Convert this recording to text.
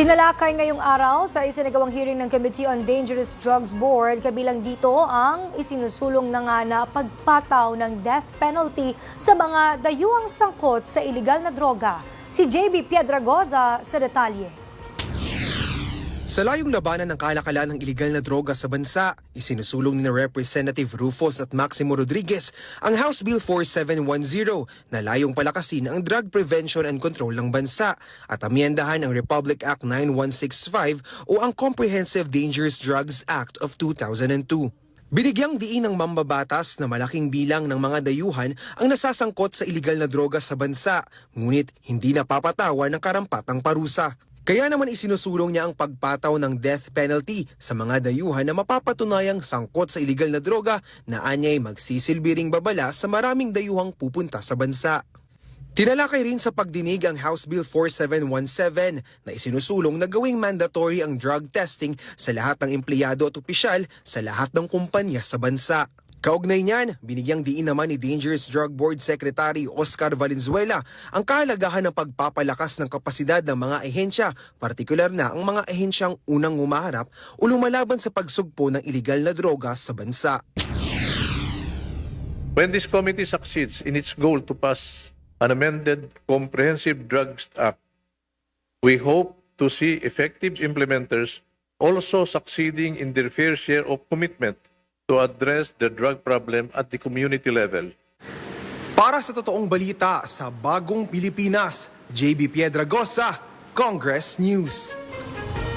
Tinalakay ngayong araw sa isinagawang hearing ng Committee on Dangerous Drugs Board, kabilang dito ang isinusulong na nga na pagpataw ng death penalty sa mga dayuhang sangkot sa iligal na droga. Si JB Piedragoza sa detalye. Sa layong labanan ng kalakalan ng iligal na droga sa bansa, isinusulong ni Representative Rufus at Maximo Rodriguez ang House Bill 4710 na layong palakasin ang drug prevention and control ng bansa at amyendahan ang Republic Act 9165 o ang Comprehensive Dangerous Drugs Act of 2002. Binigyang diin ng mambabatas na malaking bilang ng mga dayuhan ang nasasangkot sa iligal na droga sa bansa, ngunit hindi napapatawan ng karampatang parusa. Kaya naman isinusulong niya ang pagpataw ng death penalty sa mga dayuhan na mapapatunayang sangkot sa iligal na droga na anyay magsisilbiring babala sa maraming dayuhang pupunta sa bansa. Tinalakay rin sa pagdinig ang House Bill 4717 na isinusulong na gawing mandatory ang drug testing sa lahat ng empleyado at opisyal sa lahat ng kumpanya sa bansa. Kaugnay niyan, binigyang diin naman ni Dangerous Drug Board Secretary Oscar Valenzuela ang kahalagahan ng pagpapalakas ng kapasidad ng mga ehensya, partikular na ang mga ehensyang unang humaharap o lumalaban sa pagsugpo ng iligal na droga sa bansa. When this committee succeeds in its goal to pass an amended Comprehensive Drugs Act, we hope to see effective implementers also succeeding in their fair share of commitment to address the drug problem at the community level. Para sa totoong balita sa Bagong Pilipinas, JB Piedragosa, Congress News.